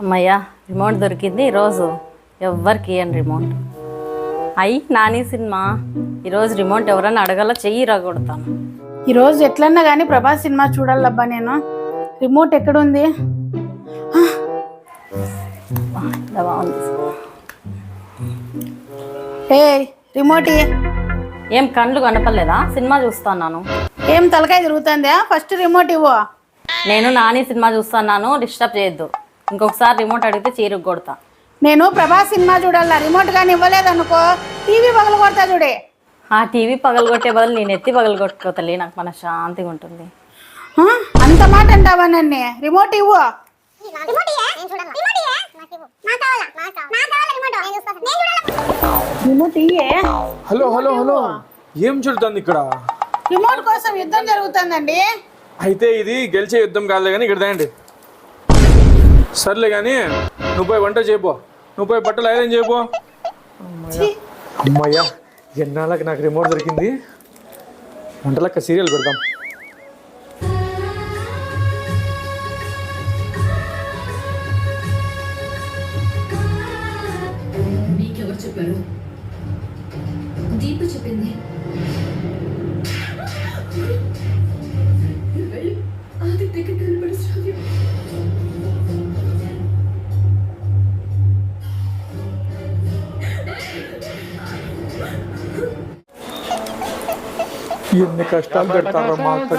అమ్మయ్యా రిమోట్ దొరికింది. ఈరోజు ఎవ్వరికి ఇయ్యను రిమోట్ అయ్యి నాని సినిమా. ఈరోజు రిమోట్ ఎవరైనా అడగాల? చెయ్యి రాగొడతాను ఈరోజు ఎట్లన్నా కానీ ప్రభాస్ సినిమా చూడాలబ్బా నేను. రిమోట్ ఎక్కడుంది? ఏ రిమోట్. ఏం కండ్లు కనపడలేదా? సినిమా చూస్తున్నాను. ఏం తలకాయ తిరుగుతుందా? ఫస్ట్ రిమోట్ ఇవ్వు. నేను నాని సినిమా చూస్తున్నాను. డిస్టర్బ్ చేయొద్దు. ఇంకొకసారి రిమోట్ అడిగితే చీరుకు కొడతా. నేను ప్రభాస్ సినిమా చూడాలా? రిమోట్ కానీ ఇవ్వలేదనుకో టీవీ పగల కొడతా చూడే. ఆ టీవీ పగలగొట్టే బదులు నేను ఎత్తి పగలగొట్టుకోతలే నాకు మన శాంతిగా ఉంటుంది. ఆ? అంత మాట అంటావా నన్ను? రిమోట్ ఇవ్వు. రిమోట్ ఇయ్యే? Hello hello hello. ఏం జరుగుతుంది ఇక్కడ? రిమోట్ కోసం యుద్ధం జరుగుతుందండి. అయితే ఇది గెలిచే యుద్ధం కాదులే కానీ ఇక్కడ తేండి సర్లే కానీ నువ్వు పోయి వంట చేయపో. నువ్వు పోయి బట్టలు ఐరన్ చేయపో. అమ్మయ్యా ఎన్నాళ్ళకి నాకు రిమోట్ దొరికింది? వంటలక్క సీరియల్ పెడదాం. మీకెవరు చెప్పారు? దీపు చెప్పింది. ये निकष्टा करता रमाकर